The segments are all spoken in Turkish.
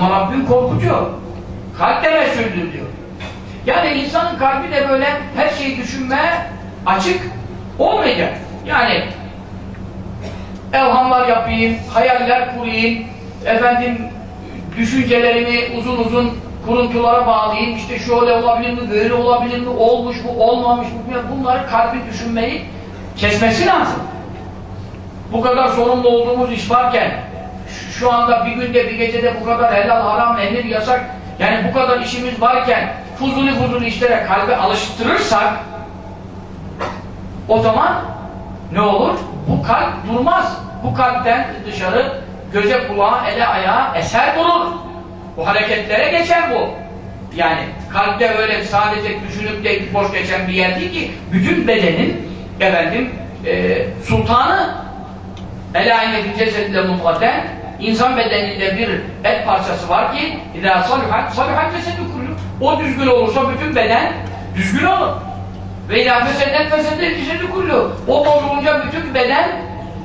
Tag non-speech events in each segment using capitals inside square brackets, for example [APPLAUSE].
Rabbim korkutuyor. Kalp de mesuldür diyor. Yani insanın kalbi de böyle her şeyi düşünmeye açık olmayacak. Yani evhamlar yapayım, hayaller kurayım, efendim düşüncelerimi uzun uzun kuruntulara bağlayayım, işte şöyle olabilir mi, böyle olabilir mi, olmuş mu, olmamış mı, bunları kalbi düşünmeyi kesmesi lazım. Bu kadar sorumlu olduğumuz iş varken, şu- anda bir günde bir gecede bu kadar helal, haram, emir, yasak, yani bu kadar işimiz varken fuzuli fuzuli işlere kalbi alıştırırsak o zaman ne olur? Bu kalp durmaz. Bu kalpten dışarı göze kulağa, ele ayağa eser bulur. Bu hareketlere geçer bu. Yani kalpte öyle sadece düşünüp de boş geçen bir yer değil ki bütün bedenin efendim e, sultanı Ela inne fil cesedinde mutlaten insan bedeninde bir et parçası var ki idâ saluhat saluhat cesedü kullu o düzgün olursa bütün beden düzgün olur. Ve idâ fesedet fesedet cesedü kullu o bozulunca bütün beden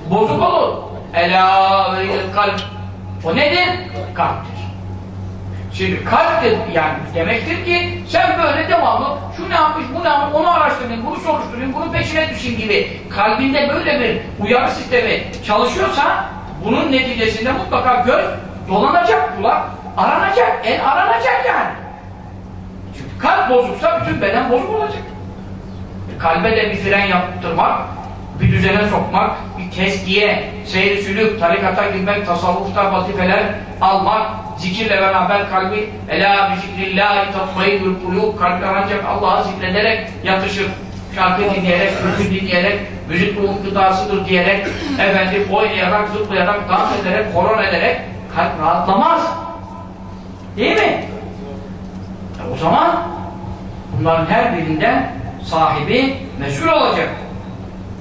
bozuk olur. Ve kalp o nedir? Kalptir. Şimdi kalptir yani demektir ki sen böyle devamlı şu ne yapmış, bu ne yapmış, onu araştırayım, bunu soruşturayım, bunun peşine düşeyim gibi kalbinde böyle bir uyarı sistemi çalışıyorsa bunun neticesinde mutlaka göz dolanacak, kulak aranacak, el aranacak yani. Çünkü kalp bozuksa bütün beden bozuk olacak. E, Kalbe de bir fren yaptırmak, bir düzene sokmak, bir teskiye, seyri sülük, tarikata girmek, tasavvufta vazifeler almak, zikirle beraber kalbi Ela bi zikrillahi tatmayinnul kulub kalpler ancak Allah'ı zikrederek yatışır. Şarkı dinleyerek, türkü dinleyerek, müzik ruhun gıdasıdır diyerek, [CLEARS THROAT] efendim oynayarak, zıplayarak, dans ederek, horon ederek kalp rahatlamaz. Değil mi? E o zaman bunların her birinden sahibi mesul olacak.